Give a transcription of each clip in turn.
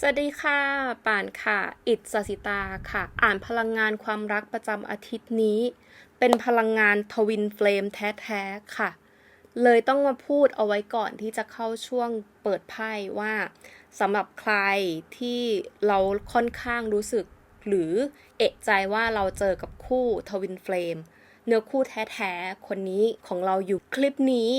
สวัสดีค่ะ ป่านค่ะ อิดสสิตาค่ะ อ่านพลังงานความรักประจำอาทิตย์นี้ เป็นพลังงานทวินเฟลมแท้ๆค่ะ เลยต้องมาพูดเอาไว้ก่อนที่จะเข้าช่วงเปิดไพ่ว่าสำหรับใครที่เราค่อนข้างรู้สึก หรือเอะใจว่าเราเจอกับคู่ทวินเฟลมเนื้อคู่แท้ๆ คนนี้ของเราอยู่คลิปนี้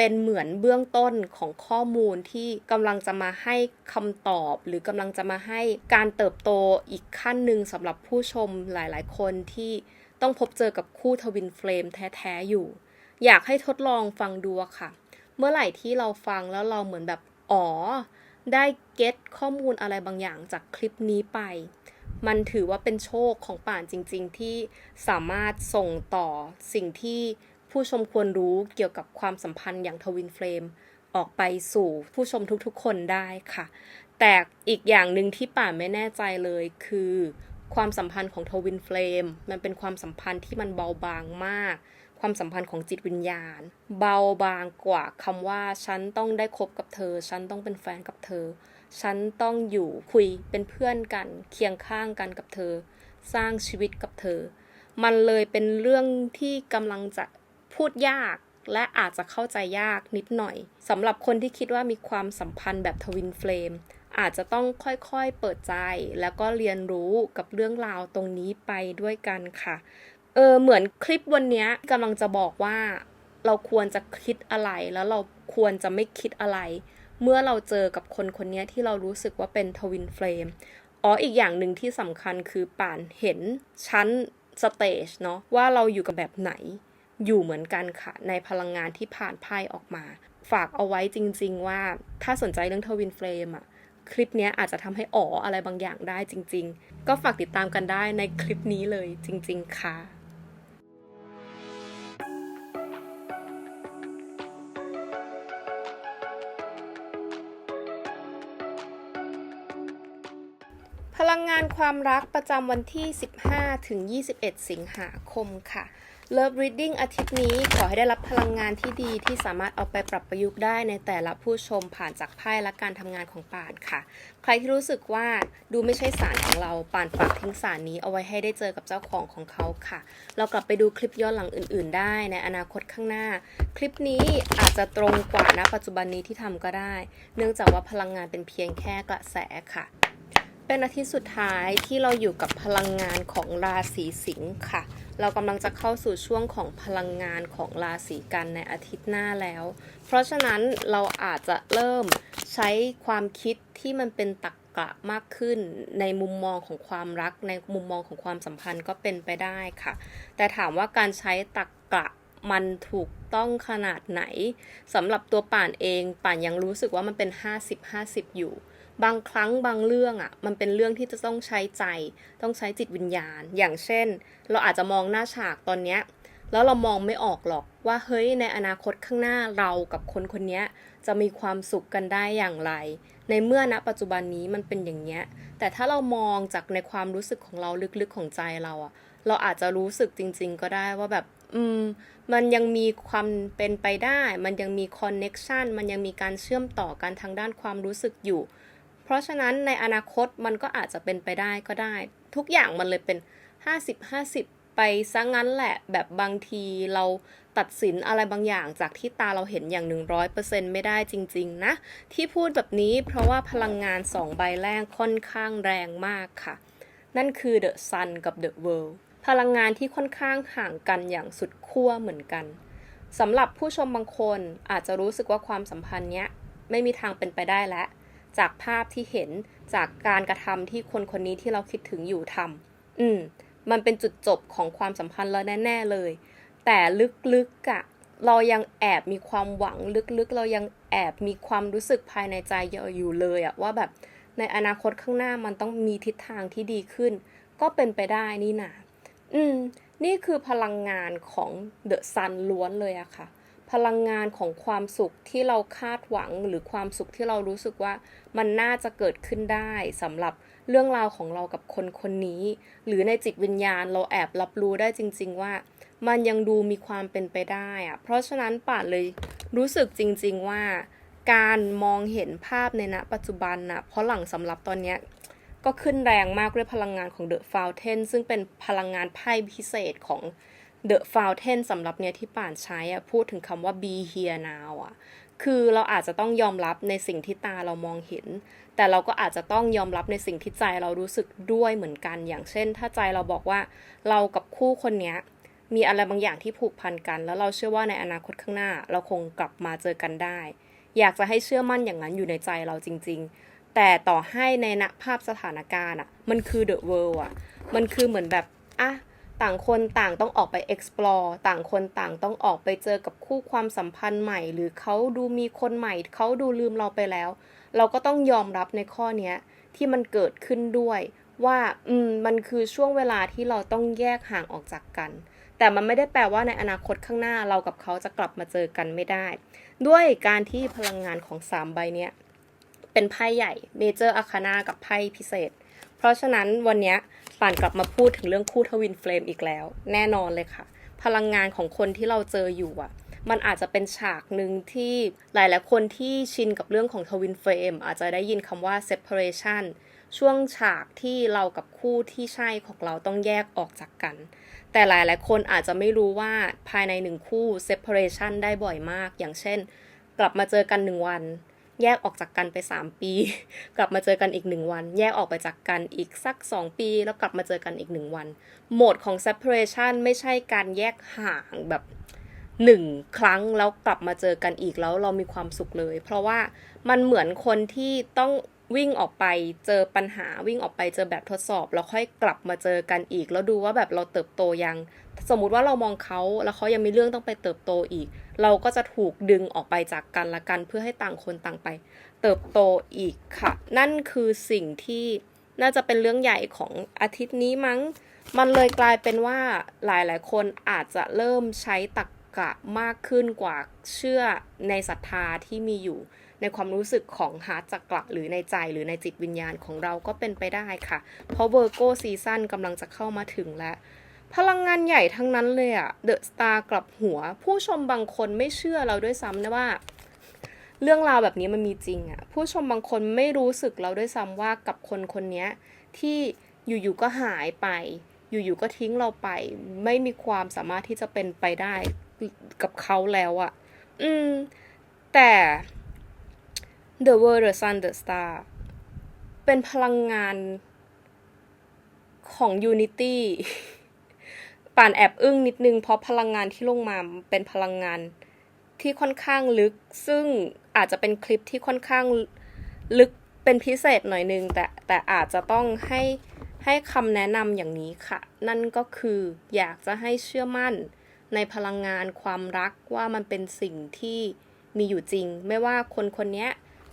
เป็นเหมือนเบื้องต้นของข้อมูลที่กำลังจะมาให้คำตอบ หรือกำลังจะมาให้การเติบโตอีกขั้นหนึ่งสำหรับผู้ชมหลายๆ คนที่ต้องพบเจอกับคู่ทวินเฟลมแท้ ๆ อยู่ อยากให้ทดลองฟังดูค่ะ เมื่อไหร่ที่เราฟังแล้วเราเหมือนแบบ อ๋อ ได้เก็ตข้อมูลอะไรบางอย่างจากคลิปนี้ไป มันถือว่าเป็นโชคของป่านจริง ๆ ที่สามารถส่งต่อสิ่งที่ ผู้ชมควรรู้เกี่ยวกับความสัมพันธ์อย่างทวินเฟลมออกไปสู่ผู้ชมทุกๆ คนได้ค่ะ แต่อีกอย่างหนึ่งที่ป่าไม่แน่ใจเลยคือ ความสัมพันธ์ของทวินเฟลมมันเป็นความสัมพันธ์ที่มันเบาบางมาก ความสัมพันธ์ของจิตวิญญาณ เบาบางกว่าคำว่า ฉันต้องได้คบกับเธอ ฉันต้องเป็นแฟนกับเธอ ฉันต้องอยู่คุยเป็นเพื่อนกัน เคียงข้างกันกับเธอ สร้างชีวิตกับเธอ มันเลยเป็นเรื่องที่กำลังจะ พูดยากและอาจจะเข้าใจยากนิดหน่อยสำหรับคนที่คิดว่ามีความสัมพันธ์แบบทวินเฟลมอาจจะต้องค่อยๆเปิดใจ แล้วก็เรียนรู้กับเรื่องราวตรงนี้ไปด้วยกันค่ะ เออเหมือนคลิปวันนี้กำลังจะบอกว่า เราควรจะคิดอะไร แล้วเราควรจะไม่คิดอะไร เมื่อเราเจอกับคนคนนี้ที่เรารู้สึกว่าเป็นทวินเฟลมอ๋ออีกอย่างหนึ่งที่สำคัญคือป่านเห็นชั้นสเตจเนาะว่าเราอยู่กับแบบไหน อยู่เหมือนกันค่ะ ในพลังงานที่ผ่านไพ่ออกมา ฝากเอาไว้จริง ๆ ว่าถ้าสนใจเรื่องทวินเฟลมอะคลิปนี้อาจจะทำให้อ๋ออะไรบางอย่างได้จริง ๆ ก็ฝากติดตามกันได้ในคลิปนี้เลยจริง ๆ ค่ะพลังงานความรักประจำวันที่ 15 ถึง 21 สิงหาคมค่ะ Love Reading อาทิตย์นี้ขอให้ได้รับพลังงานที่ดีที่สามารถเอาไปปรับประยุกต์ได้ในแต่ละผู้ชมผ่านจากไพ่และการทำงานของป่านค่ะ ใครที่รู้สึกว่าดูไม่ใช่สารของเราป่านฝากทิ้งสารนี้เอาไว้ให้ได้เจอกับเจ้าของของเขาค่ะ เรากลับไปดูคลิปย้อนหลังอื่น ๆ ได้ในอนาคตข้างหน้า คลิปนี้อาจจะตรงกว่าณปัจจุบันนี้ที่ทำก็ได้ เนื่องจากว่าพลังงานเป็นเพียงแค่กระแสค่ะเป็นอาทิตย์สุดท้ายที่เราอยู่กับพลังงานของราศีสิงค์ค่ะ เรากำลังจะเข้าสู่ช่วงของพลังงานของราศีกันในอาทิตย์หน้าแล้ว เพราะฉะนั้นเราอาจจะเริ่มใช้ความคิดที่มันเป็นตรรกกะมากขึ้นในมุมมองของความรักในมุมมองของความสัมพันธ์ก็เป็นไปได้ค่ะ แต่ถามว่าการใช้ตรรกกะมันถูกต้องขนาดไหนสำหรับตัวป่านเองป่านยังรู้สึกว่ามันเป็น 50-50 อยู่ บางครั้งบางเรื่องอะ่ะมันเป็นเรื่องที่จะต้องใช้ใจ ต้องใช้จิตวิญญาณ อย่างเช่น เราอาจจะมองหน้าฉากตอนเนี้ยแล้วเรามองไม่ออกหรอกว่าเฮ้ยในอนาคตข้างหน้าเรากับคนคนนี้จะมีความสุขกันได้อย่างไร ในเมื่อณปัจจุบันนี้มันเป็นอย่างเนี้ย แต่ถ้าเรามองจากในความรู้สึกของเราลึกๆของใจเราอะเราอาจจะรู้สึกจริง ๆ ก็ได้ว่าแบบ อืม มันยังมีความเป็นไปได้ มันยังมีคอนเน็กชันมันยังมีการเชื่อมต่อกันทางด้านความรู้สึกอยู่ เพราะฉะนั้นในอนาคตมันก็อาจจะเป็นไปได้ก็ได้ ทุกอย่างมันเลยเป็น 50-50 ไปซะงั้นแหละ แบบบางทีเราตัดสินอะไรบางอย่างจากที่ตาเราเห็นอย่าง 100%ไม่ได้จริง ๆ นะ ที่พูดแบบนี้เพราะว่าพลังงาน 2 ใบแรกค่อนข้างแรงมากค่ะ นั่นคือ The Sun กับ The World พลังงานที่ค่อนข้างห่างกันอย่างสุดขั้วเหมือนกันสำหรับผู้ชมบางคนอาจจะรู้สึกว่าความสัมพันธ์เนี้ยไม่มีทางเป็นไปได้แล้ว จากภาพที่เห็นจากการกระทำที่คนคนนี้ที่เราคิดถึงอยู่ทำอืม มันเป็นจุดจบของความสัมพันธ์แล้วแน่ ๆเลย แต่ลึกๆอะเรายังแอบมีความหวังลึกๆ เรายังแอบมีความรู้สึกภายในใจอยู่เลยอะว่าแบบในอนาคตข้างหน้ามันต้องมีทิศทางที่ดีขึ้น ก็เป็นไปได้นี่นาอืม นี่คือพลังงานของเดอะซันล้วนเลยอะค่ะ พลังงานของความสุขที่เราคาดหวังหรือความสุขที่เรารู้สึกว่ามันน่าจะเกิดขึ้นได้สำหรับเรื่องราวของเรากับคนคนนี้ หรือในจิตวิญญาณเราแอบรับรู้ได้จริง ๆ ว่า มันยังดูมีความเป็นไปได้อะเพราะฉะนั้นป่านเลยรู้สึกจริง ๆ ว่า การมองเห็นภาพในณปัจจุบันน่ะเพราะหลังสำหรับตอนเนี้ยก็ขึ้นแรงมากด้วยพลังงานของ The Fountain ซึ่งเป็นพลังงานไพ่พิเศษของ The Fountain สำหรับเนี่ยที่ป่านใช้อะพูดถึงคำว่า be here now อะคือเราอาจจะต้องยอมรับในสิ่งที่ตาเรามองเห็น แต่เราก็อาจจะต้องยอมรับในสิ่งที่ใจเรารู้สึกด้วยเหมือนกัน อย่างเช่น ถ้าใจเราบอกว่าเรากับคู่คนเนี้ยมีอะไรบางอย่างที่ผูกพันกัน แล้วเราเชื่อว่าในอนาคตข้างหน้า เราคงกลับมาเจอกันได้ อยากจะให้เชื่อมั่นอย่างนั้นอยู่ในใจเราจริง ๆ แต่ต่อให้ในณภาพสถานการณ์อะ มันคือ the world อะ มันคือเหมือนแบบอะ ต่างคนต่างต้องออกไป explore ต่างคนต่างต้องออกไปเจอกับคู่ความสัมพันธ์ใหม่ หรือเขาดูมีคนใหม่ เขาดูลืมเราไปแล้ว เราก็ต้องยอมรับในข้อเนี้ยที่มันเกิดขึ้นด้วยว่าอืมมันคือช่วงเวลาที่เราต้องแยกห่างออกจากกัน แต่มันไม่ได้แปลว่าในอนาคตข้างหน้าเรากับเขาจะกลับมาเจอกันไม่ได้ ด้วยการที่พลังงานของสามใบเนี้ยเป็นไพ่ใหญ่เมเจอร์อาคานากับไพ่พิเศษ เพราะฉะนั้นวันนี้ป่านกลับมาพูดถึงเรื่องคู่ทวินเฟลมอีกแล้ว แน่นอนเลยค่ะ พลังงานของคนที่เราเจออยู่อะ มันอาจจะเป็นฉากหนึ่งที่หลายๆคนที่ชินกับเรื่องของทวินเฟลมอาจจะได้ยินคำว่า separation ช่วงฉากที่เรากับคู่ที่ใช่ของเราต้องแยกออกจากกัน แต่หลายๆคนอาจจะไม่รู้ว่าภายในหนึ่งคู่ separation ได้บ่อยมาก อย่างเช่น กลับมาเจอกันหนึ่งวัน แยกออกจากกันไป 3 ปี กลับมาเจอกันอีกหนึ่งวัน แยกออกไปจากกันอีกสัก 2 ปี แล้วกลับมาเจอกันอีกหนึ่งวัน โหมดของ separation ไม่ใช่การแยกห่างแบบหนึ่งครั้งแล้วกลับมาเจอกันอีกแล้วเรามีความสุขเลย เพราะว่ามันเหมือนคนที่ต้องวิ่งออกไปเจอปัญหาวิ่งออกไปเจอแบบทดสอบ แล้วค่อยกลับมาเจอกันอีก แล้วดูว่าแบบเราเติบโตยัง สมมุติว่าเรามองเขาแล้วเขายังมีเรื่องต้องไปเติบโตอีก เราก็จะถูกดึงออกไปจากกันละกันเพื่อให้ต่างคนต่างไป เติบโตอีกค่ะ นั่นคือสิ่งที่น่าจะเป็นเรื่องใหญ่ของอาทิตย์นี้มั้ง มันเลยกลายเป็นว่าหลายๆ คนอาจจะเริ่มใช้ตรรกกะมากขึ้นกว่าเชื่อในศรัทธาที่มีอยู่ ในความรู้สึกของฮาร์ดจักระหรือในใจหรือในจิตวิญญาณของเราก็เป็นไปได้ค่ะ เพราะเวอร์โกซีซั่นกำลังจะเข้ามาถึงแล้ว พลังงานใหญ่ทั้งนั้นเลยอะเดอะสตาร์กลับหัว ผู้ชมบางคนไม่เชื่อเราด้วยซ้ำนะว่า เรื่องราวแบบนี้มันมีจริงอะผู้ชมบางคนไม่รู้สึกเราด้วยซ้ำว่ากับคนคนนี้ที่อยู่ๆก็หายไป อยู่ๆก็ทิ้งเราไป ไม่มีความสามารถที่จะเป็นไปได้กับเขาแล้วอะอืม แต่ The World The Sun The Star เป็นพลังงานของ Unity ป่านแอบอึ้งนิดนึง เพราะพลังงานที่ลงมาเป็นพลังงานที่ค่อนข้างลึก ซึ่งอาจจะเป็นคลิปที่ค่อนข้างลึกเป็นพิเศษหน่อยนึง แต่แต่อาจจะต้องให้ให้คำแนะนำอย่างนี้ค่ะ นั่นก็คืออยากจะให้เชื่อมั่นในพลังงานความรักว่ามันเป็นสิ่งที่มีอยู่จริง ไม่ว่าคนคนนี้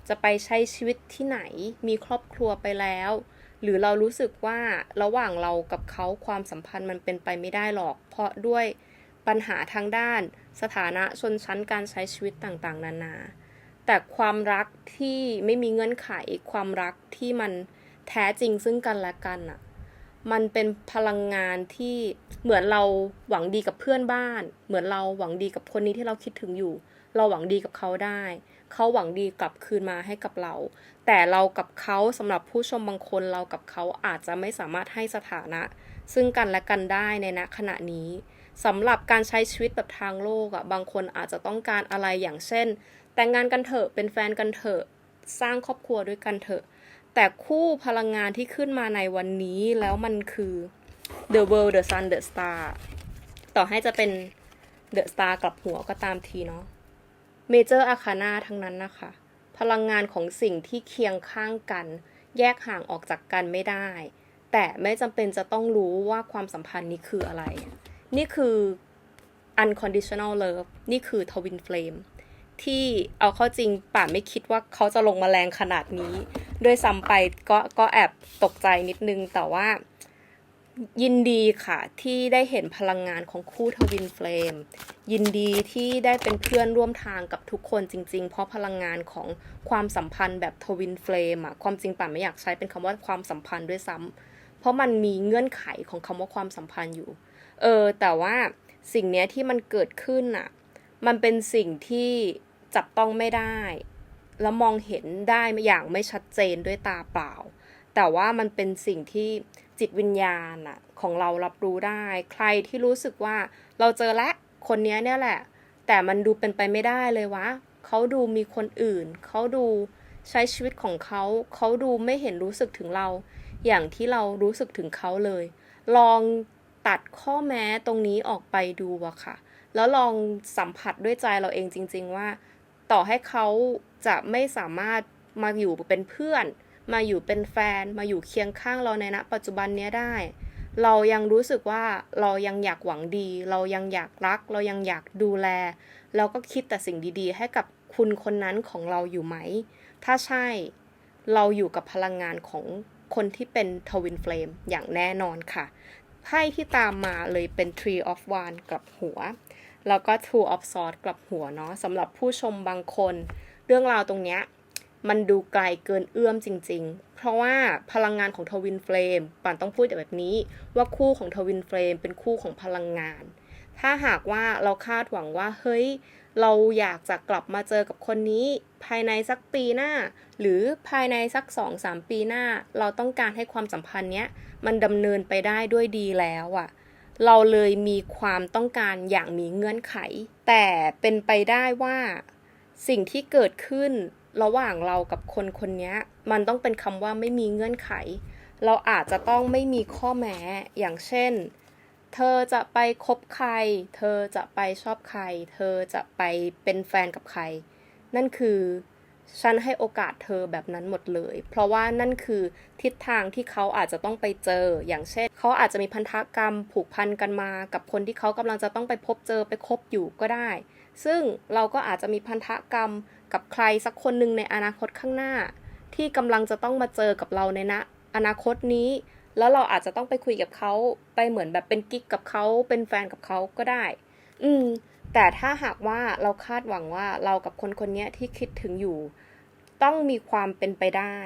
จะไปใช้ชีวิตที่ไหน มีครอบครัวไปแล้ว หรือเรารู้สึกว่าระหว่างเรากับเขาความสัมพันธ์มันเป็นไปไม่ได้หรอก เพราะด้วยปัญหาทางด้าน สถานะชนชั้นการใช้ชีวิตต่างๆ นานา แต่ความรักที่ไม่มีเงื่อนไขความรักที่มันแท้จริงซึ่งกันและกันอะมันเป็นพลังงานที่เหมือนเราหวังดีกับเพื่อนบ้าน เหมือนเราหวังดีกับคนนี้ที่เราคิดถึงอยู่ เราหวังดีกับเขาได้ เขาหวังดีกลับคืนมาให้กับเรา แต่เรากับเขาสำหรับผู้ชมบางคนเรากับเขาอาจจะไม่สามารถให้สถานะ ซึ่งกันและกันได้ในณขณะนี้สำหรับการใช้ชีวิตแบบทางโลกอะบางคนอาจจะต้องการอะไรอย่างเช่น แต่งงานกันเถอะเป็นแฟนกันเถอะสร้างครอบครัวด้วยกันเถอะ แต่คู่พลังงานที่ขึ้นมาในวันนี้แล้วมันคือ The World The Sun The Star ต่อให้จะเป็น The Star กลับหัวก็ตามทีเนาะ Major Arcana ทั้งนั้นนะคะ พลังงานของสิ่งที่เคียงข้างกัน แยกห่างออกจากกันไม่ได้ แต่ไม่จำเป็นจะต้องรู้ว่าความสัมพันธ์นี้คืออะไร นี่คือ unconditional love นี่คือ twin flame ที่เอาเข้าจริงป่านไม่คิดว่าเขาจะลงมาแรงขนาดนี้ ด้วยซ้ำไปก็ก็แอบตกใจนิดนึงแต่ว่า ยินดีค่ะที่ได้เห็นพลังงานของคู่ทวินเฟลมยินดีที่ได้เป็นเพื่อนร่วมทางกับทุกคนจริง ๆ เพราะพลังงานของความสัมพันธ์แบบทวินเฟลมอะความจริงป่านไม่อยากใช้เป็นคำว่าความสัมพันธ์ด้วยซ้ำเพราะมันมีเงื่อนไขของคำว่าความสัมพันธ์อยู่ เออ แต่ว่าสิ่งเนี้ยที่มันเกิดขึ้นอะมันเป็นสิ่งที่จับต้องไม่ได้ แล้วมองเห็นได้อย่างไม่ชัดเจนด้วยตาเปล่า แต่ว่ามันเป็นสิ่งที่ จิตวิญญาณอะของเรารับรู้ได้ ใครที่รู้สึกว่าเราเจอและคนนี้เนี่ยแหละ แต่มันดูเป็นไปไม่ได้เลยวะเขาดูมีคนอื่น เขาดูใช้ชีวิตของเขา เขาดูไม่เห็นรู้สึกถึงเรา อย่างที่เรารู้สึกถึงเขาเลย ลองตัดข้อแม้ตรงนี้ออกไปดูอะค่ะ แล้วลองสัมผัสด้วยใจเราเองจริง ๆ ว่า ต่อให้เขาจะไม่สามารถมาอยู่เป็นเพื่อน มาอยู่เป็นแฟน มาอยู่เคียงข้างเราในณปัจจุบันเนี้ยได้ เรายังรู้สึกว่าเรายังอยากหวังดี เรายังอยากรัก เรายังอยากดูแล แล้วก็คิดแต่สิ่งดีๆ ให้กับคุณคนนั้นของเราอยู่ไหม ถ้าใช่เราอยู่กับพลังงานของคนที่เป็นทวินเฟลมอย่างแน่นอนค่ะไพ่ที่ตามมาเลยเป็น Tree of Wands กลับหัว แล้วก็ Two of Swords กลับหัวเนาะสำหรับผู้ชมบางคน เรื่องราวตรงเนี้ย มันดูไกลเกินเอื้อมจริง ๆ เพราะว่าพลังงานของทวินเฟลมป่านต้องพูดแบบนี้ว่าคู่ของทวินเฟลมเป็นคู่ของพลังงาน ถ้าหากว่าเราคาดหวังว่าเฮ้ย เราอยากจะกลับมาเจอกับคนนี้ ภายในสักปีหน้า หรือภายในสักสองสามปีหน้า เราต้องการให้ความสัมพันธ์เนี้ยมันดำเนินไปได้ด้วยดีแล้วอะ่ะเราเลยมีความต้องการอย่างมีเงื่อนไข แต่เป็นไปได้ว่าสิ่งที่เกิดขึ้น ระหว่างเรากับคนคนนี้มันต้องเป็นคำว่าไม่มีเงื่อนไข เราอาจจะต้องไม่มีข้อแม้อย่างเช่น เธอจะไปคบใคร เธอจะไปชอบใคร เธอจะไปเป็นแฟนกับใคร นั่นคือฉันให้โอกาสเธอแบบนั้นหมดเลย เพราะว่านั่นคือทิศทางที่เขาอาจจะต้องไปเจอ อย่างเช่น เขาอาจจะมีพันธกรรมผูกพันกันมา กับคนที่เขากำลังจะต้องไปพบเจอไปคบอยู่ก็ได้ ซึ่งเราก็อาจจะมีพันธกรรมกับใครสักคนหนึ่งในอนาคตข้างหน้า ที่กำลังจะต้องมาเจอกับเราในนะอนาคตนี้ แล้วเราอาจจะต้องไปคุยกับเขาไปเหมือนแบบเป็นกิ๊กกับเขาเป็นแฟนกับเขาก็ได้ อืม แต่ถ้าหากว่าเราคาดหวังว่าเรากับคนคนนี้ที่คิดถึงอยู่ ต้องมีความเป็นไปได้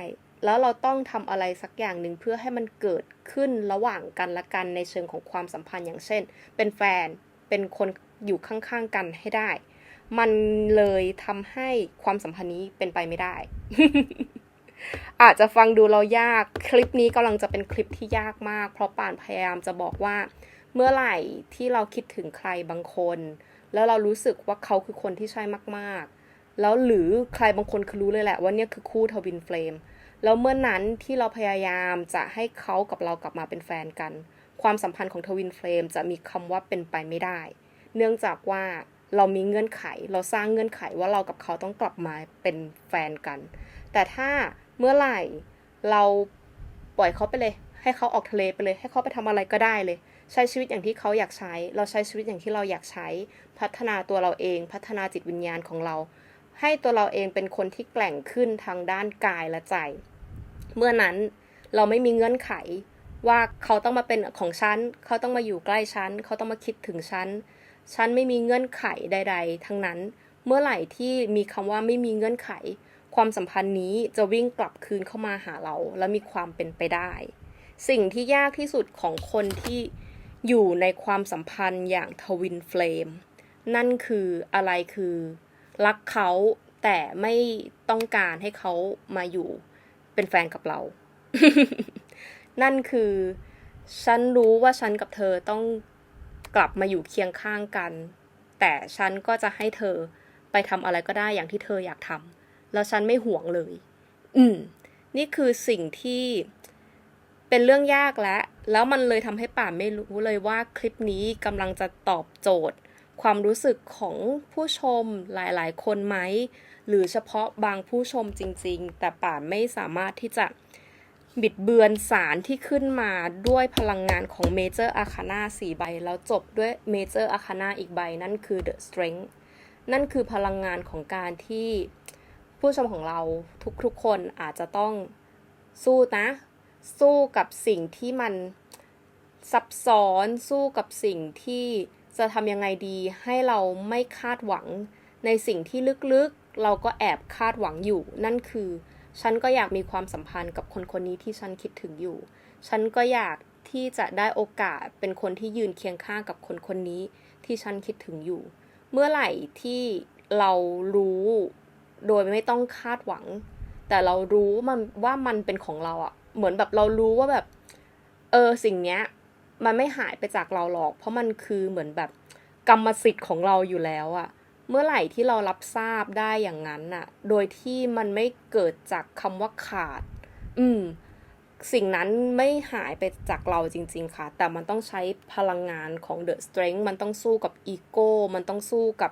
แล้วเราต้องทำอะไรสักอย่างหนึ่งเพื่อให้มันเกิดขึ้นระหว่างกันและกันในเชิงของความสัมพันธ์อย่างเช่น เป็นแฟนเป็นคน อยู่ข้างๆกันให้ได้ มันเลยทำให้ความสัมพันธ์นี้เป็นไปไม่ได้ อาจจะฟังดูเรายากคลิปนี้กำลังจะเป็นคลิปที่ยากมาก เพราะป่านพยายามจะบอกว่า เมื่อไหร่ที่เราคิดถึงใครบางคน แล้วเรารู้สึกว่าเขาคือคนที่ใช่มากๆ แล้วหรือใครบางคนคือรู้เลยแหละว่าเนี่ยคือคู่ทวินเฟลมแล้วเมื่อนั้นที่เราพยายามจะให้เขากับเรากลับมาเป็นแฟนกัน ความสัมพันธ์ของทวินเฟลมจะมีคำว่าเป็นไปไม่ได้ เนื่องจากว่าเรามีเงื่อนไข เราสร้างเงื่อนไขว่าเรากับเขาต้องกลับมาเป็นแฟนกัน แต่ถ้าเมื่อไหร่เราปล่อยเขาไปเลย ให้เขาออกทะเลไปเลย ให้เขาไปทำอะไรก็ได้เลย ใช้ชีวิตอย่างที่เขาอยากใช้ เราใช้ชีวิตอย่างที่เราอยากใช้ พัฒนาตัวเราเอง พัฒนาจิตวิญญาณของเรา ให้ตัวเราเองเป็นคนที่แกร่งขึ้นทางด้านกายและใจ เมื่อนั้นเราไม่มีเงื่อนไขว่าเขาต้องมาเป็นของฉัน เขาต้องมาอยู่ใกล้ฉัน เขาต้องมาคิดถึงฉัน ฉันไม่มีเงื่อนไขใด ๆ ทั้งนั้น เมื่อไหร่ที่มีคำว่าไม่มีเงื่อนไข ความสัมพันธ์นี้จะวิ่งกลับคืนเข้ามาหาเรา และมีความเป็นไปได้ สิ่งที่ยากที่สุดของคนที่อยู่ในความสัมพันธ์อย่างทวินเฟลมนั่นคืออะไรคือรักเขาแต่ไม่ต้องการให้เขามาอยู่เป็นแฟนกับเรา นั่นคือ ฉันรู้ว่าฉันกับเธอต้อง กลับมาอยู่เคียงข้างกัน แต่ฉันก็จะให้เธอไปทำอะไรก็ได้อย่างที่เธออยากทำแล้วฉันไม่ห่วงเลย อืม นี่คือสิ่งที่เป็นเรื่องยากแล้วแล้วมันเลยทำให้ป่าไม่รู้เลยว่าคลิปนี้กำลังจะตอบโจทย์ ความรู้สึกของผู้ชมหลายๆ คนไหม หรือเฉพาะบางผู้ชมจริง ๆ แต่ป่าไม่สามารถที่จะ บิดเบือนสารที่ขึ้นมาด้วยพลังงานของเมเจอร์อาคานาสี่ใบ แล้วจบด้วยเมเจอร์อาคานาอีกใบ นั่นคือ The Strength นั่นคือพลังงานของการที่ผู้ชมของเราทุกๆคนอาจจะต้องสู้นะ สู้กับสิ่งที่มันซับซ้อนสู้กับสิ่งที่จะทำยังไงดีให้เราไม่คาดหวังในสิ่งที่ลึกๆ เราก็แอบคาดหวังอยู่ นั่นคือ ฉันก็อยากมีความสัมพันธ์กับคนคนนี้ที่ฉันคิดถึงอยู่ ฉันก็อยากที่จะได้โอกาสเป็นคนที่ยืนเคียงข้างกับคนคนนี้ที่ฉันคิดถึงอยู่ เมื่อไหร่ที่เรารู้โดยไม่ต้องคาดหวัง แต่เรารู้มันว่ามันเป็นของเราอะเหมือนแบบเรารู้ว่าแบบ เออสิ่งเนี้ย มันไม่หายไปจากเราหรอก เพราะมันคือเหมือนแบบกรรมสิทธิ์ของเราอยู่แล้วอะ เมื่อไหร่ที่เรารับทราบได้อย่างนั้นน่ะ โดยที่มันไม่เกิดจากคำว่าขาด อืม สิ่งนั้นไม่หายไปจากเราจริง ๆ ค่ะ แต่มันต้องใช้พลังงานของ The Strength มันต้องสู้กับอีโก้ มันต้องสู้กับ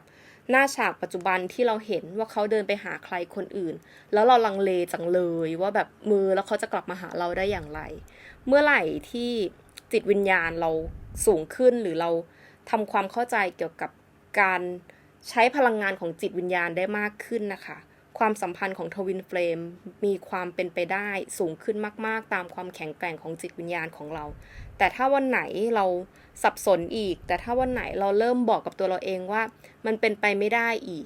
หน้าฉากปัจจุบันที่เราเห็นว่าเขาเดินไปหาใครคนอื่น แล้วเราลังเลจังเลยว่าแบบมือแล้วเขาจะกลับมาหาเราได้อย่างไร เมื่อไหร่ที่จิตวิญญาณเราสูงขึ้นหรือเราทำความเข้าใจเกี่ยวกับการ ใช้พลังงานของจิตวิญญาณได้มากขึ้นนะคะ ความสัมพันธ์ของทวินเฟลมมีความเป็นไปได้สูงขึ้นมาก ๆ ตามความแข็งแกร่งของจิตวิญญาณของเรา แต่ถ้าวันไหนเราสับสนอีก แต่ถ้าวันไหนเราเริ่มบอกกับตัวเราเองว่า มันเป็นไปไม่ได้อีก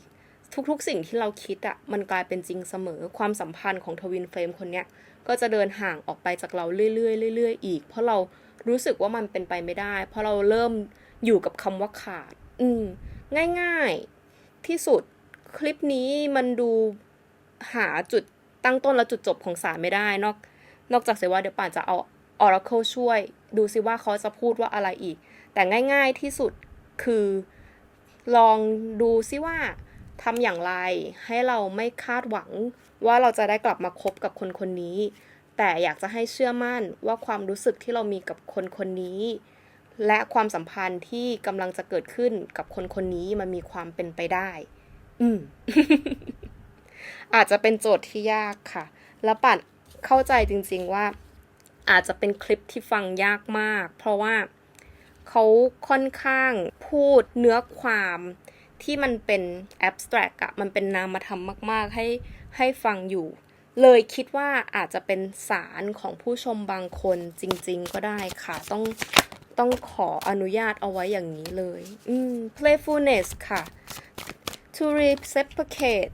ทุกๆ สิ่งที่เราคิดอะมันกลายเป็นจริงเสมอ ความสัมพันธ์ของทวินเฟลมคนเนี้ยก็จะเดินห่างออกไปจากเราเรื่อยๆเรื่อยๆอีก เพราะเรารู้สึกว่ามันเป็นไปไม่ได้ เพราะเราเริ่มอยู่กับคำว่าขาด อืม ง่ายๆที่สุดคลิปนี้มันดูหาจุดตั้งต้นและจุดจบของสารไม่ได้ นอกนอกจากเสียว่าเดี๋ยวป่านจะเอา Oracle ช่วย ดูซิว่าเขาจะพูดว่าอะไรอีก แต่ง่ายๆที่สุดคือลองดูซิว่าทำอย่างไรให้เราไม่คาดหวังว่าเราจะได้กลับมาคบกับคนคนนี้ แต่อยากจะให้เชื่อมั่นว่าความรู้สึกที่เรามีกับคนคนนี้ และความสัมพันธ์ที่กำลังจะเกิดขึ้นกับคนคนนี้มันมีความเป็นไปได้ อืม อาจจะเป็นโจทย์ที่ยากค่ะ แล้วป่านเข้าใจจริง ๆว่า อาจจะเป็นคลิปที่ฟังยากมาก เพราะว่าเขาค่อนข้างพูดเนื้อความที่มันเป็น abstract อะมันเป็นนามธรรมมาก ๆ ให้ให้ฟังอยู่ เลยคิดว่าอาจจะเป็นสารของผู้ชมบางคนจริง ๆ ก็ได้ค่ะ ต้อง ต้องขออนุญาตเอาไว้อย่างนี้เลย อืม playfulness ค่ะ to reciprocate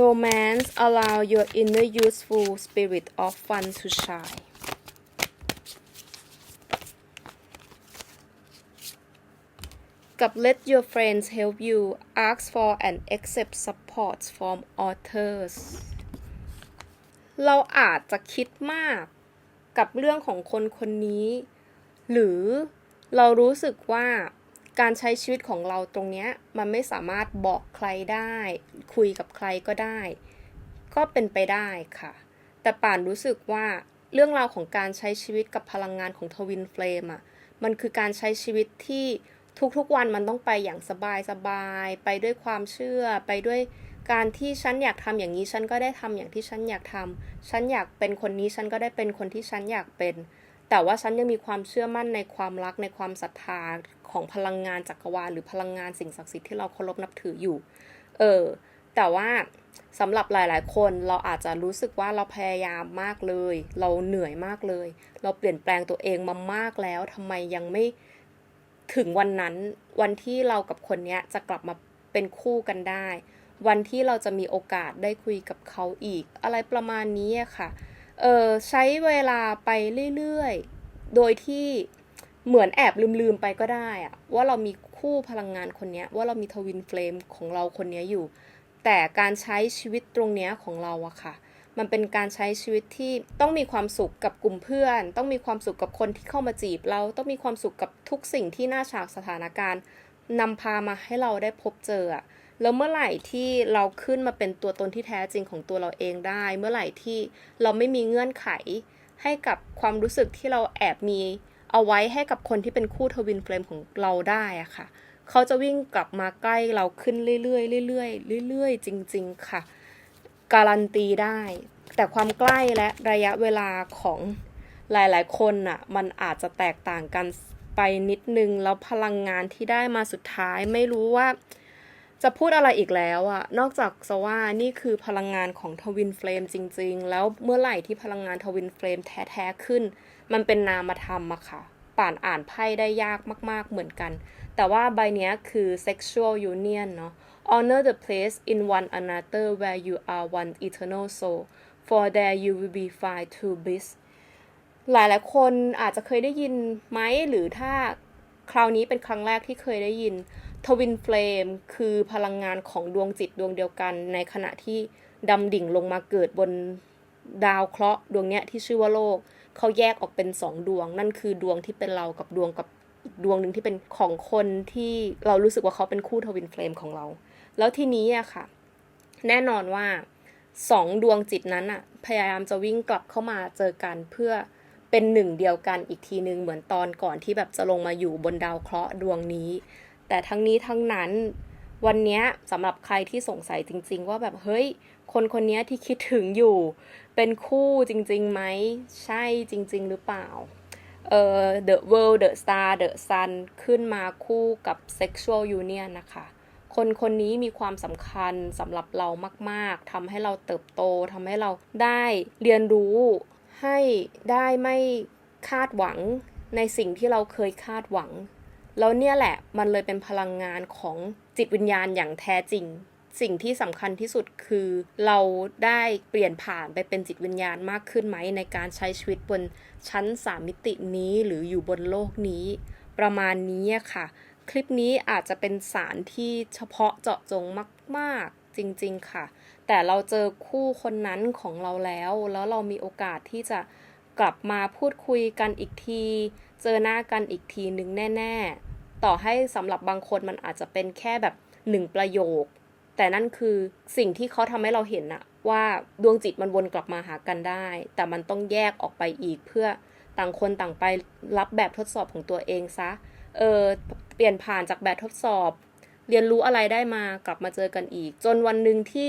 romance allow your inner youthful spirit of fun to shine กับ let your friends help you ask for and accept support from others เราอาจจะคิดมากกับเรื่องของคนคนนี้ หรือเรารู้สึกว่าการใช้ชีวิตของเราตรงนี้มันไม่สามารถบอกใครได้ คุยกับใครก็ได้ ก็เป็นไปได้ค่ะ แต่ป่านรู้สึกว่าเรื่องราวของการใช้ชีวิตกับพลังงานของทวินเฟลมอะมันคือการใช้ชีวิตที่ทุกๆวันมันต้องไปอย่างสบายสบายๆไปด้วยความเชื่อ ไปด้วยการที่ฉันอยากทำอย่างนี้ฉันก็ได้ทำอย่างที่ฉันอยากทำฉันอยากเป็นคนนี้ฉันก็ได้เป็นคนที่ฉันอยากเป็น แต่ว่าฉันยังมีความเชื่อมั่นในความรักในความศรัทธาของพลังงานจักรวาลหรือพลังงานสิ่งศักดิ์สิทธิ์ที่เราเคารพนับถืออยู่ เออ แต่ว่าสำหรับหลาย ๆ คนเราอาจจะรู้สึกว่าเราพยายามมากเลย เราเหนื่อยมากเลย เราเปลี่ยนแปลงตัวเองมามากแล้วทำไมยังไม่ถึงวันนั้น วันที่เรากับคนนี้จะกลับมาเป็นคู่กันได้ วันที่เราจะมีโอกาสได้คุยกับเขาอีก อะไรประมาณนี้ค่ะ เออใช้เวลาไปเรื่อยๆ โดยที่เหมือนแอบลืมๆไปก็ได้อะว่าเรามีคู่พลังงานคนเนี้ยว่าเรามีทวินเฟลมของเราคนเนี้ยอยู่ แต่การใช้ชีวิตตรงเนี้ยของเราอะค่ะ มันเป็นการใช้ชีวิตที่ต้องมีความสุขกับกลุ่มเพื่อน ต้องมีความสุขกับคนที่เข้ามาจีบ เราต้องมีความสุขกับทุกสิ่งที่หน้าฉากสถานการณ์นำพามาให้เราได้พบเจออะ แล้วเมื่อไหร่ที่เราขึ้นมาเป็นตัวตนที่แท้จริงของตัวเราเองได้ เมื่อไหร่ที่เราไม่มีเงื่อนไข ให้กับความรู้สึกที่เราแอบมีเอาไว้ให้กับคนที่เป็นคู่ทวินเฟลมของเราได้อะค่ะ เขาจะวิ่งกลับมาใกล้เราขึ้นเรื่อยๆเรื่อยๆเรื่อยๆ จริง ๆ ค่ะ การันตีได้ แต่ความใกล้และระยะเวลาของหลายๆ คนน่ะ มันอาจจะแตกต่างกันไปนิดนึง แล้วพลังงานที่ได้มาสุดท้ายไม่รู้ว่า จะพูดอะไรอีกแล้วอะนอกจากจะว่านี่คือพลังงานของทวินเฟลมจริง ๆ แล้วเมื่อไหร่ที่พลังงานทวินเฟลมแท้ๆขึ้น มันเป็นนามธรรมอะค่ะ ป่านอ่านไพ่ได้ยากมาก ๆ เหมือนกัน แต่ว่าใบเนี้ยคือ sexual union เนาะ honor the place in one another where you are one eternal soul for there you will be find to bliss หลายๆคนอาจจะเคยได้ยินไหมหรือถ้าคราวนี้เป็นครั้งแรกที่เคยได้ยิน ทวินเฟลมคือพลังงานของดวงจิตดวงเดียวกัน ในขณะที่ดำดิ่งลงมาเกิดบนดาวเคราะห์ดวงเนี้ยที่ชื่อว่าโลก เขาแยกออกเป็นสองดวง นั่นคือดวงที่เป็นเรากับดวงกับดวงหนึ่งที่เป็นของคนที่เรารู้สึกว่าเขาเป็นคู่ทวินเฟลมของเรา แล้วทีนี้อะค่ะ แน่นอนว่าสองดวงจิตนั้นอะพยายามจะวิ่งกลับเข้ามาเจอกันเพื่อเป็นหนึ่งเดียวกันอีกทีหนึ่งเหมือนตอนก่อนที่แบบจะลงมาอยู่บนดาวเคราะห์ดวงนี้ แต่ทั้งนี้ทั้งนั้นวันนี้สำหรับใครที่สงสัยจริง ๆ ว่าแบบเฮ้ย คนคนนี้ที่คิดถึงอยู่ เป็นคู่จริงๆไหมใช่จริง ๆ หรือเปล่าเอ่อ The World The Star The Sun ขึ้นมาคู่กับ Sexual Union นะคะ คนคนนี้มีความสำคัญสำหรับเรามาก ๆทำให้เราเติบโตทำให้เราได้เรียนรู้ให้ได้ไม่คาดหวังในสิ่งที่เราเคยคาดหวัง แล้วเนี่ยแหละมันเลยเป็นพลังงานของจิตวิญญาณอย่างแท้จริง สิ่งที่สำคัญที่สุดคือเราได้เปลี่ยนผ่านไปเป็นจิตวิญญาณมากขึ้นไหม ในการใช้ชีวิตบนชั้นสามมิตินี้หรืออยู่บนโลกนี้ ประมาณนี้ค่ะ คลิปนี้อาจจะเป็นสารที่เฉพาะเจาะจงมาก ๆ จริง ๆ ค่ะ แต่เราเจอคู่คนนั้นของเราแล้ว แล้วเรามีโอกาสที่จะกลับมาพูดคุยกันอีกที เจอหน้ากันอีกทีหนึ่งแน่ ๆ ต่อให้สำหรับบางคนมันอาจจะเป็นแค่แบบหนึ่งประโยค แต่นั่นคือสิ่งที่เขาทำให้เราเห็นอะว่าดวงจิตมันวนกลับมาหากันได้ แต่มันต้องแยกออกไปอีกเพื่อต่างคนต่างไปรับแบบทดสอบของตัวเองซะ เออเปลี่ยนผ่านจากแบบทดสอบ เรียนรู้อะไรได้มากลับมาเจอกันอีก จนวันหนึ่งที่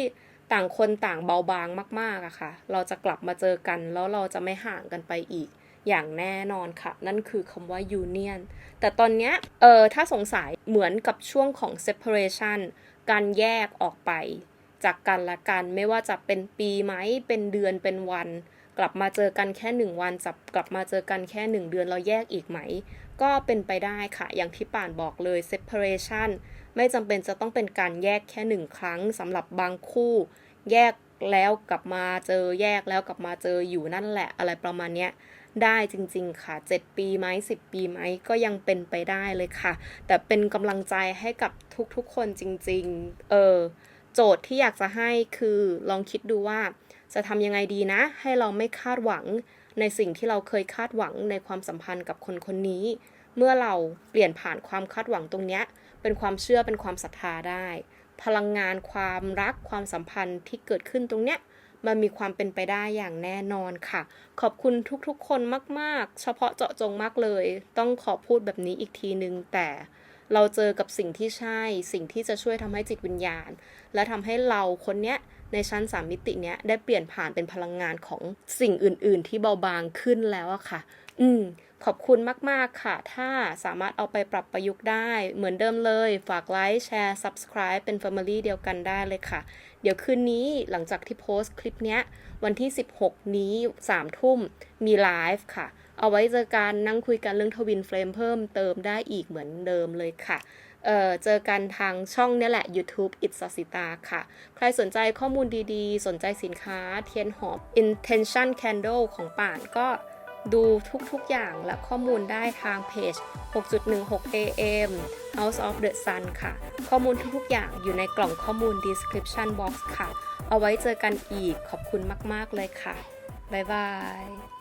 ต่างคนต่างเบาบางมากๆอะค่ะ เราจะกลับมาเจอกันแล้วเราจะไม่ห่างกันไปอีก อย่างแน่นอนค่ะ นั่นคือคำว่า union แต่ตอนเนี้ยเออถ้าสงสัยเหมือนกับช่วงของ separation การแยกออกไป จากกันละกันไม่ว่าจะเป็นปีไหมเป็นเดือนเป็นวัน กลับมาเจอกันแค่หนึ่งวันจับกลับมาเจอกันแค่หนึ่งเดือนเราแยกอีกไหม ก็เป็นไปได้ค่ะ อย่างที่ป่านบอกเลย separation ไม่จำเป็นจะต้องเป็นการแยกแค่หนึ่งครั้งสำหรับบางคู่ แยกแล้วกลับมาเจอแยกแล้วกลับมาเจออยู่นั่นแหละอะไรประมาณเนี้ย ได้จริง ๆ ค่ะ 7 ปีไหม10 ปีไหมก็ยังเป็นไปได้เลยค่ะ แต่เป็นกำลังใจให้กับทุกๆคนจริง ๆ เออโจทย์ที่อยากจะให้คือลองคิดดูว่าจะทำยังไงดีนะ ให้เราไม่คาดหวังในสิ่งที่เราเคยคาดหวังในความสัมพันธ์กับคนคนนี้ เมื่อเราเปลี่ยนผ่านความคาดหวังตรงเนี้ยเป็นความเชื่อเป็นความศรัทธาได้ พลังงานความรักความสัมพันธ์ที่เกิดขึ้นตรงเนี้ย มันมีความเป็นไปได้อย่างแน่นอนค่ะ ขอบคุณทุกๆ คนมากๆ เฉพาะเจาะจงมากเลย ต้องขอพูดแบบนี้อีกทีนึง แต่เราเจอกับสิ่งที่ใช่ สิ่งที่จะช่วยทำให้จิตวิญญาณ และทำให้เราคนเนี้ยในชั้นสามมิติเนี้ยได้เปลี่ยนผ่านเป็นพลังงานของสิ่งอื่น ๆ ที่เบาบางขึ้นแล้วอะค่ะ อืม ขอบคุณมาก ๆ ค่ะ ถ้าสามารถเอาไปปรับประยุกต์ได้ เหมือนเดิมเลย ฝากไลค์ แชร์ subscribe เป็น Family เดียวกันได้เลยค่ะ เดี๋ยวคืนนี้หลังจากที่โพสต์คลิปเนี้ย วันที่ 16 นี้ 3 ทุ่มมีไลฟ์ค่ะ เอาไว้เจอกันนั่งคุยกันเรื่องทวินเฟลมเพิ่มเติมได้อีกเหมือนเดิมเลยค่ะ เออเจอกันทางช่องนี่แหละ YouTube อิสสิตาค่ะ ใครสนใจข้อมูลดีๆ สนใจสินค้าเทียนหอม Intention Candle ของป่านก็ ดูทุกๆอย่างและข้อมูลได้ทางเพจ 6.16 AM House of the Sun ค่ะ ข้อมูลทุกๆอย่างอยู่ในกล่องข้อมูล description box ค่ะ เอาไว้เจอกันอีกขอบคุณมาก ๆ เลยค่ะ บ๊ายบาย